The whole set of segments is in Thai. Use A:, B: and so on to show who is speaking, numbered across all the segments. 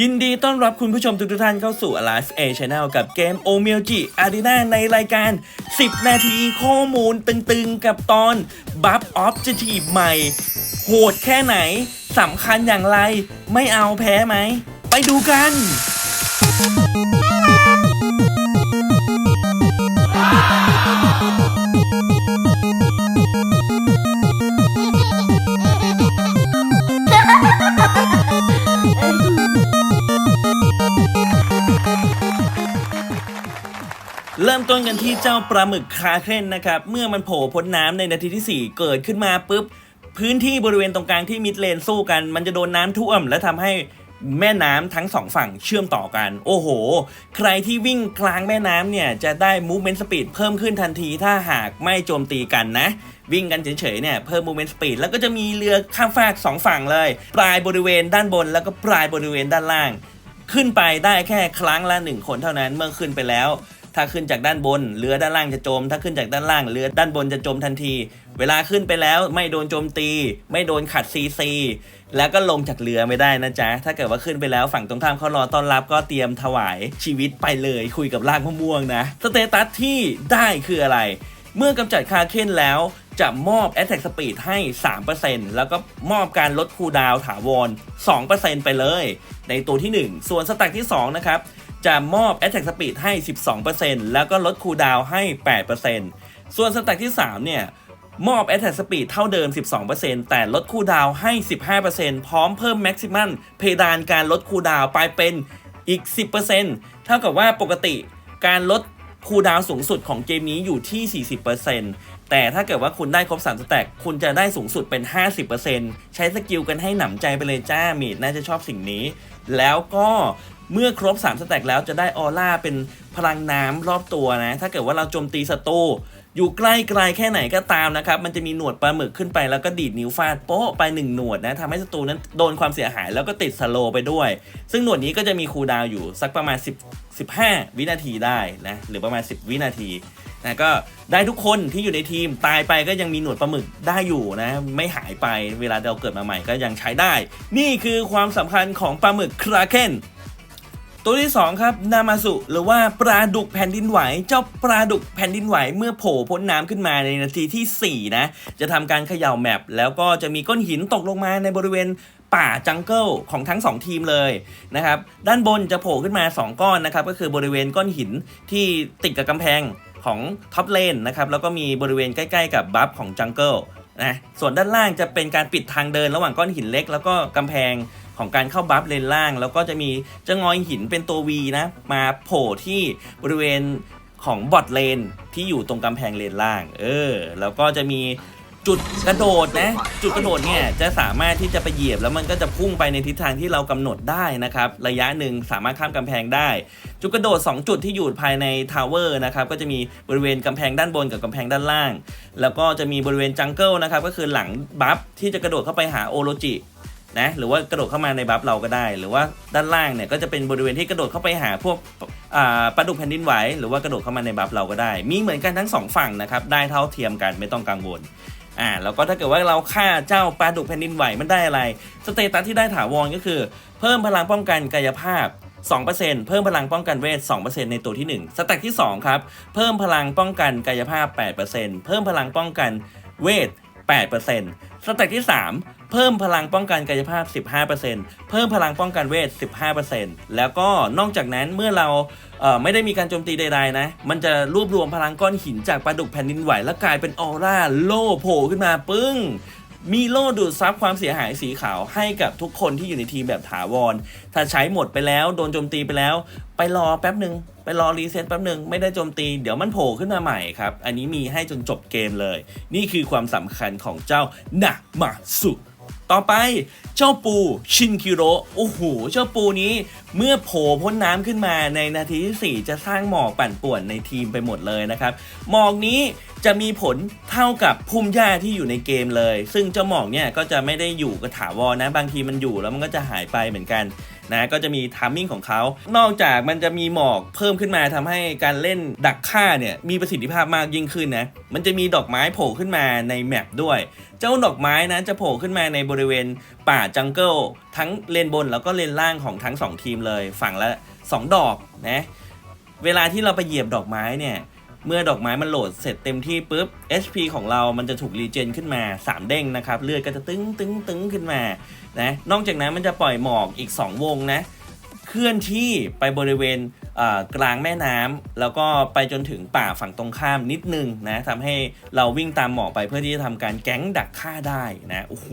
A: ยินดีต้อนรับคุณผู้ชมทุกท่านเข้าสู่ Alive A Channel กับเกม o m i l g i Arena ในรายการ 10 นาทีข้อมูลตึงๆกับตอน Buff Objective ใหม่ โหดแค่ไหนสำคัญอย่างไร ไม่เอาแพ้ไหม ไปดูกัน มต้นกันที่เจ้าปลาหมึกคาเคนนะครับ เมื่อมันโผล่พ้นน้ำในนาทีที่ 4 เกิดขึ้นมาปุ๊บ พื้นที่บริเวณตรงกลางที่มิดเลนสู้กัน มันจะโดนน้ำท่วม และทำให้แม่น้ำทั้งสองฝั่งเชื่อมต่อกัน โอ้โห ใครที่วิ่งกลางแม่น้ำเนี่ย จะได้ movement speed เพิ่มขึ้นทันทีถ้าหากไม่โจมตีกันนะ วิ่งกันเฉยๆเนี่ยเพิ่ม movement speed แล้วก็จะมีเรือข้ามฟากสองฝั่งเลย ปลายบริเวณด้านบน แล้วก็ปลายบริเวณด้านล่าง ขึ้นไปได้แค่ครั้งละหนึ่งคนเท่านั้นเมื่อขึ้นไปแล้ว ถ้าขึ้นจากด้านบนเรือด้านล่างจะจม ถ้าขึ้นจากด้านล่างเรือด้านบนจะจมทันที เวลาขึ้นไปแล้วไม่โดนโจมตี ไม่โดนขัดซีซีแล้วก็ลงจากเรือไม่ได้นะจ๊ะ ถ้าเกิดว่าขึ้นไปแล้วฝั่งตรงข้ามเขารอต้อนรับก็เตรียมถวายชีวิตไปเลยคุยกับรากมะม่วงนะ สเตตัสที่ได้คืออะไร เมื่อกำจัดคาเคนแล้วจะมอบ Attack Speed ให้ 3%แล้วก็มอบการลดคูดาวถาวร 2%ไปเลย ในตัวที่ 1 ส่วนสแต็กที่ 2 นะครับ จะมอบ Attack Speed ให้ 12%แล้วก็ลดคูลดาวให้ 8%ส่วนสแต็กที่ 3 เนี่ย มอบ Attack Speed เท่าเดิม 12%แต่ลดคูลดาวให้ 15%พร้อมเพิ่ม Maximum เพดานการลดคูลดาวไปเป็นอีก 10%เท่ากับว่าปกติการลดคูลดาวสูงสุดของเกมนี้อยู่ที่ 40%แต่ถ้าเกิดว่าคุณได้ครบ 3 สแต็กคุณจะได้สูงสุดเป็น 50%ใช้สกิลกันให้หนำใจไปเลยจ้ามีดน่าจะชอบสิ่งนี้ แล้วก็ เมื่อครบ 3 สแต็กแล้วจะได้ออร่าเป็นพลังน้ำรอบตัวนะ ถ้าเกิดว่าเราโจมตีศัตรูอยู่ใกล้ไกลแค่ไหนก็ตามนะครับ มันจะมีหนวดปลาหมึกขึ้นไปแล้วก็ดีดนิ้วฟาดโป๊ะไปหนึ่งหนวดนะทำให้ศัตรูนั้นโดนความเสียหายแล้วก็ติดสโลไปด้วย ซึ่งหนวดนี้ก็จะมีคูลดาวอยู่สักประมาณ 10 15 วินาทีได้นะหรือประมาณ 10 วินาทีนะก็ได้ทุกคนที่อยู่ในทีมตายไปก็ยังมีหนวดปลาหมึกได้อยู่นะ ไม่หายไปเวลาเราเกิดมาใหม่ก็ยังใช้ได้ นี่คือความสำคัญของปลาหมึกคราเคน ตัวที่ 2 ครับนามาสุหรือว่าปลาดุกแผ่นดินไหว เจ้าปลาดุกแผ่นดินไหวเมื่อโผล่พ้นน้ำขึ้นมาในนาทีที่ 4 นะ จะทำการเขย่าแมปแล้วก็จะมีก้อนหินตกลงมาในบริเวณป่าจังเกิลของทั้ง 2 ทีมเลยนะครับ ด้านบนจะโผล่ขึ้นมา 2 ก้อนนะครับ ก็คือบริเวณก้อนหินที่ติดกับกำแพงของท็อปเลนนะครับ แล้วก็มีบริเวณใกล้ ๆ กับบัฟของจังเกิล นะส่วนด้านล่างจะเป็นการปิดทางเดินระหว่างก้อนหินเล็ก แล้วก็กำแพงของการเข้าบัฟเลนล่าง แล้วก็จะมีจะงอยหินเป็นตัว V นะมาโผล่ที่บริเวณของบอทเลนที่อยู่ตรงกำแพงเลนล่าง เออ แล้วก็จะมี จุดกระโดดนะ จุดกระโดดเนี่ยจะสามารถที่จะไปเหยียบแล้วมันก็จะพุ่งไปในทิศทางที่เรากำหนดได้นะครับ ระยะหนึ่งสามารถข้ามกำแพงได้ จุดกระโดด 2 จุดที่อยู่ภายในทาวเวอร์นะครับก็จะมีบริเวณกำแพงด้านบนกับกำแพงด้านล่าง แล้วก็จะมีบริเวณจังเกิลนะครับก็คือหลังบัฟที่จะกระโดดเข้าไปหาโอโรจินะหรือว่ากระโดดเข้ามาในบัฟเราก็ได้ หรือว่าด้านล่างเนี่ยก็จะเป็นบริเวณที่กระโดดเข้าไปหาพวกปลาดุกแผ่นดินไหวหรือว่ากระโดดเข้ามาในบัฟเราก็ได้ มีเหมือนกันทั้งสองฝั่งนะครับได้เท่าเทียมกันไม่ต้องกังวล อ่าแล้วก็ถ้าเกิดว่าเราฆ่าเจ้าปลาดุกแผ่นดินไหวมันได้อะไร สเตตัสที่ได้ถาวรก็คือ เพิ่มพลังป้องกันกายภาพ 2%เพิ่มพลังป้องกันเวท 2%ในตัวที่ 1 สแต็กที่ 2 ครับ เพิ่มพลังป้องกันกายภาพ 8%เพิ่มพลังป้องกันเวท 8%ส สเต็กที่ 3 เพิ่มพลังป้องกันกายภาพ 15%เพิ่มพลังป้องกันเวท 15%แล้วก็นอกจากนั้นเมื่อเราเไม่ได้มีการโจมตีใดๆนะ มันจะรวบรวมพลังก้อนหินจากปลาดุกแผ่นดินไหว แล้วกลายเป็นออร่าโล่โผล่ขึ้นมาปึ้ง มีโล่ดูดซับความเสียหายสีขาวให้กับทุกคนที่อยู่ในทีมแบบถาวร ถ้าใช้หมดไปแล้วโดนโจมตีไปแล้ว ไปรอแป๊บหนึ่งไปรอรีเซ็ตแป๊บหนึ่งไม่ได้โจมตีเดี๋ยวมันโผล่ขึ้นมาใหม่ครับ อันนี้มีให้จนจบเกมเลย นี่คือความสำคัญของเจ้าหนามาสุ ต่อไปเจ้าปูชินคิโรโอ้โห เจ้าปูนี้เมื่อโผล่พ้นน้ำขึ้นมาในนาทีที่ 4 จะสร้างหมอกปั่นป่วนในทีมไปหมดเลยนะครับ หมอกนี้จะมีผลเท่ากับพุ่มหญ้าที่อยู่ในเกมเลย ซึ่งเจ้าหมอกเนี่ยก็จะไม่ได้อยู่กระถาวรนะ บางทีมันอยู่แล้วมันก็จะหายไปเหมือนกัน นะก็จะมีทามมิ่งของเขา นอกจากมันจะมีหมอกเพิ่มขึ้นมาทำให้การเล่นดักฆ่าเนี่ยมีประสิทธิภาพมากยิ่งขึ้นนะมันจะมีดอกไม้โผล่ขึ้นมาในแมปด้วย เจ้าดอกไม้นะจะโผล่ขึ้นมาในบริเวณป่าจังเกิลทั้งเลนบนแล้วก็เลนล่างของทั้งสองทีมเลย ฝั่งละ 2 ดอกนะเวลาที่เราไปเหยียบดอกไม้เนี่ย เมื่อดอกไม้มันโหลดเสร็จเต็มที่ปุ๊บ HP ของเรามันจะถูกรีเจนขึ้นมา 3 เด้งนะครับ เลือดก็จะตึ้งตึ้งตึ้งขึ้นมา นะ นอกจากนั้นมันจะปล่อยหมอกอีก 2 วงนะ เคลื่อนที่ไปบริเวณกลางแม่น้ำแล้วก็ไปจนถึงป่าฝั่งตรงข้ามนิดนึงนะทำให้เราวิ่งตามหมอกไปเพื่อที่จะทำการแก๊งดักฆ่าได้นะโอ้โห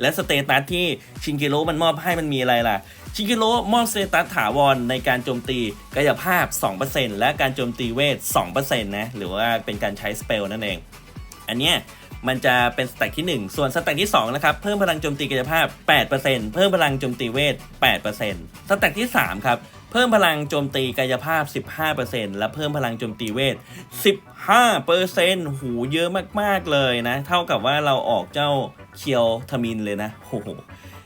A: และสเตตัสที่ชิงกิโรมันมอบให้มันมีอะไรล่ะ ชิงกิโรมอบสเตตัสถาวรในการโจมตีกายภาพ 2%และการโจมตีเวท 2%นะหรือว่าเป็นการใช้สเปลนั่นเอง อันเนี้ย มันจะเป็นสแต็กที่ 1 ส่วนสแต็กที่ 2 นะครับ เพิ่มพลังโจมตีกายภาพ 8%เพิ่มพลังโจมตีเวท 8%สแต็กที่ 3 ครับ เพิ่มพลังโจมตีกายภาพ 15%และเพิ่มพลังโจมตีเวท 15%หูเยอะมากๆเลยนะ เท่ากับว่าเราออกเจ้าเคียวทามินเลยนะโอ้โห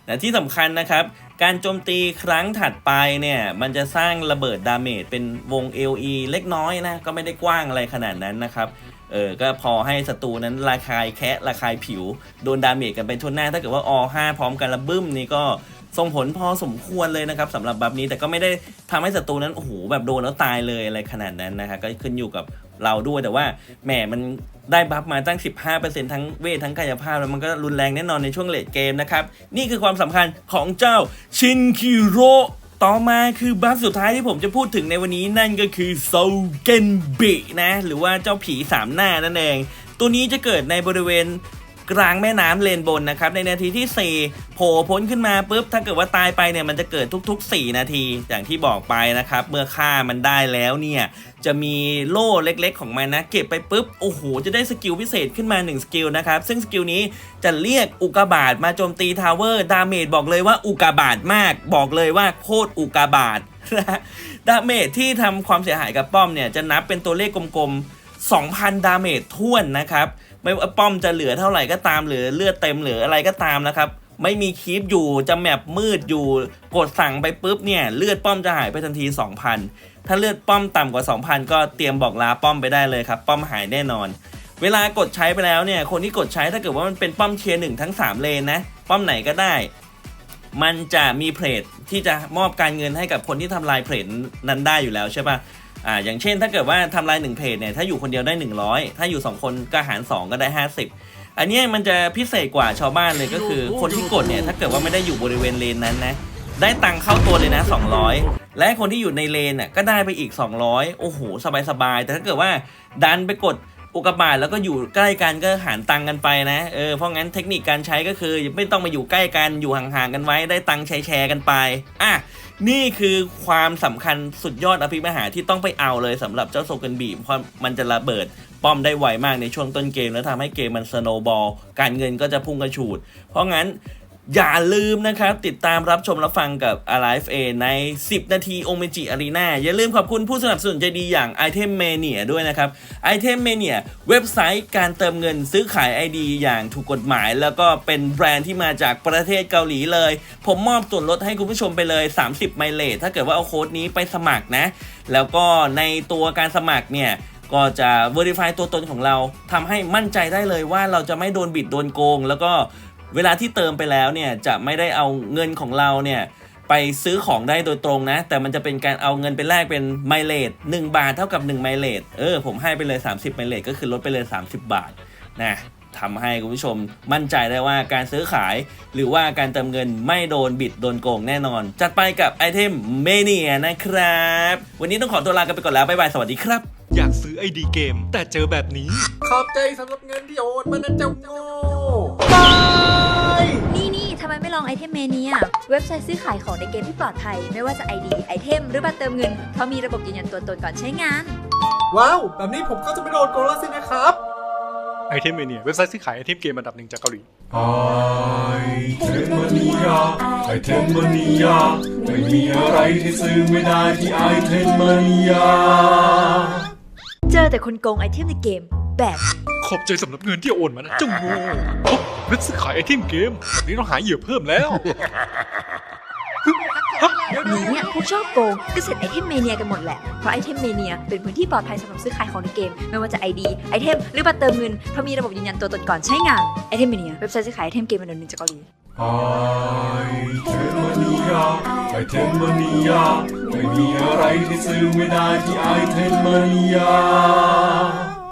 A: และที่สำคัญนะครับการโจมตีครั้งถัดไปเนี่ย มันจะสร้างระเบิดดาเมจเป็นวง LE เล็กน้อยนะ ก็ไม่ได้กว้างอะไรขนาดนั้นนะครับ เออ ก็พอให้ศัตรูนั้นระคายแคะระคายผิว โดนดาเมจกันเป็นทั่วหน้า ถ้าเกิดว่าอ5พร้อมกันระบึ้มนี่ก็ส่งผลพอสมควรเลยนะครับสำหรับบัฟนี้แต่ก็ไม่ได้ทำให้ศัตรูนั้นโอ้โหแบบโดนแล้วตายเลยอะไรขนาดนั้นนะครับก็ขึ้นอยู่กับเราด้วยแต่ว่าแหมมันได้บัฟมาตั้ง 15%ทั้งเวททั้งกายภาพแล้วมันก็รุนแรงแน่นอนในช่วงเลดเกมนะครับ นี่คือความสำคัญของเจ้าชินคิโร ต่อมาคือบัฟสุดท้ายที่ผมจะพูดถึงในวันนี้นั่นก็คือโซเกนบินะ หรือว่าเจ้าผีสามหน้านั่นเอง ตัวนี้จะเกิดในบริเวณ กลางแม่น้ำเลนบนนะครับในนาทีที่ 4 โผล่พ้นขึ้นมาปุ๊บถ้าเกิดว่าตายไปเนี่ยมันจะเกิดทุก ๆ 4 นาที อย่างที่บอกไปนะครับเมื่อฆ่ามันได้แล้วเนี่ยจะมีโล่เล็กๆ ของมันนะเก็บไปปุ๊บโอ้โหจะได้สกิลพิเศษขึ้นมา 1 สกิลนะครับ ซึ่งสกิลนี้จะเรียกอุกาบาตมาโจมตีทาวเวอร์ดาเมจบอกเลยว่าอุกาบาตมาก บอกเลยว่าโคตรอุกาบาตดาเมจที่ทำความเสียหายกับป้อมเนี่ยจะนับเป็นตัวเลขกลมๆ 2,000 ดาเมจท่วนนะครับ ไม่ว่าป้อมจะเหลือเท่าไหร่ก็ตามหรือเลือดเต็มหรืออะไรก็ตามนะครับ ไม่มีคีปอยู่จะแมปมืดอยู่ กดสั่งไปปุ๊บเนี่ยเลือดป้อมจะหายไปทันที 2,000 ถ้าเลือดป้อมต่ำกว่า 2,000 ก็เตรียมบอกลาป้อมไปได้เลยครับ ป้อมหายแน่นอน เวลากดใช้ไปแล้วเนี่ยคนที่กดใช้ถ้าเกิดว่ามันเป็นป้อมเทียร์หนึ่งทั้ง 3 เลนนะป้อมไหนก็ได้ มันจะมีเพลทที่จะมอบการเงินให้กับคนที่ทำลายเพลทนั้นได้อยู่แล้วใช่ปะ อ่าอย่างเช่นถ้าเกิดว่าทำลาย1เพจเนี่ยถ้าอยู่คนเดียวได้ 100 ถ้าอยู่ 2 คนก็หาร 2 ก็ได้ 50 อันนี้มันจะพิเศษกว่าชาวบ้านเลยก็คือ คนที่กดเนี่ยถ้าเกิดว่าไม่ได้อยู่บริเวณเลนนั้นนะได้ตังค์เข้าตัวเลยนะ 200 และคนที่อยู่ในเลนน่ะก็ได้ไปอีก 200 โอ้โห สบายๆ แต่ถ้าเกิดว่าดันไปกด อุกกาบาตแล้วก็อยู่ใกล้กันก็หารตังกันไปนะเออเพราะงั้นเทคนิคการใช้ก็คือไม่ต้องมาอยู่ใกล้กันอยู่ห่างๆกันไว้ได้ตังแชร์กันไปอะนี่คือความสำคัญสุดยอดอภิมหาที่ต้องไปเอาเลยสำหรับเจ้าโซเกนบีเพราะมันจะระเบิดป้อมได้ไวมากในช่วงต้นเกม แล้วทำให้เกมมันสโนบอลการเงินก็จะพุ่งกระฉูด เพราะงั้น อย่าลืมนะครับ ติดตามรับชมรับฟังกับ Alive A ใน 10 นาทีโอเมจิอารีนาอย่าลืมขอบคุณผู้สนับสนุนใจดีอย่าง Item Mania ด้วยนะครับ Item Mania เว็บไซต์การเติมเงินซื้อขาย ID อย่างถูกกฎหมาย แล้วก็เป็นแบรนด์ที่มาจากประเทศเกาหลีเลย ผมมอบส่วนลดให้คุณผู้ชมไปเลย 30 ไมเลทถ้าเกิดว่าเอาโค้ดนี้ไปสมัครนะ แล้วก็ในตัวการสมัครเนี่ยก็จะ Verify ตัวตนของเราทำให้มั่นใจได้เลยว่าเราจะไม่โดนบิดโดนโกง แล้วก็ เวลาที่เติมไปแล้วเนี่ยจะไม่ได้เอาเงินของเราเนี่ยไปซื้อของได้โดยตรงนะ แต่มันจะเป็นการเอาเงินไปแลกเป็นไมเลท1บาทเท่ากับ1ไมเลทเออผมให้ไปเลย 30ไมเลทก็คือลดไปเลย 30 บาทนะทำให้คุณผู้ชมมั่นใจได้ว่าการซื้อขายหรือว่าการเติมเงินไม่โดนบิดโดนโกงแน่นอน จัดไปกับไอเทมเมเนียนะครับ วันนี้ต้องขอตัวลากันไปก่อนแล้ว บ๊ายบาย สวัสดีครับ
B: อยากซื้อไอดีเกม แต่เจอแบบนี้
C: ขอบใจสำหรับเงินที่โอนมานะเจ้า
D: องไอเทมเมเนียเว็บไซต์ซื้อขายของในเกมที่ปลอดภัย ไม่ว่าจะ ID ไอเทมหรือบัตรเติมเงิน เพราะมีระบบยืนยันตัวตนก่อนใช้งาน
C: ว้าว แบบนี้ผมก็จะไม่โดนโกงแล้วสินะครับ
B: ไอเทมเมเนียเว็บไซต์ซื้อขายไอเทมเกมอันดับหนึ่งจากเกาหลี
E: ไอเทมมนียาไอเทมมนียาไม่มีอะไรที่ซื้อไม่ได้ที่ไอเทมมนียา
D: เจอแต่คนโกงไอเทมในเกมแบบ
B: ขอบใจสำหรับเงินที่โอนมานะเจ้าโง่โอ๊ะเว็บซื้อขายไอเทมเกมแบบนี้ต้องหาเหยื่อเพิ่มแล้ว
D: นี้เนี่ยพวกชอบโกงก็เสร็จไอเทมเมเนียกันหมดแหละ เพราะไอเทมเมเนียเป็นพื้นที่ปลอดภัยสำหรับซื้อขายของในเกม ไม่ว่าจะ ID ไอเทมหรือบัตรเติมเงิน เพราะมีระบบยืนยันตัวตนก่อนใช้งาน ไอเทมเมเนียเว็บไซต์ซื้อขายไอเทมเกมอันดับหนึ่งจากเกาหลี
E: ไอเทมเนียไอเทมเนียไม่มีอะไรที่ซื้อไม่ได้ที่ไอเทมเนีย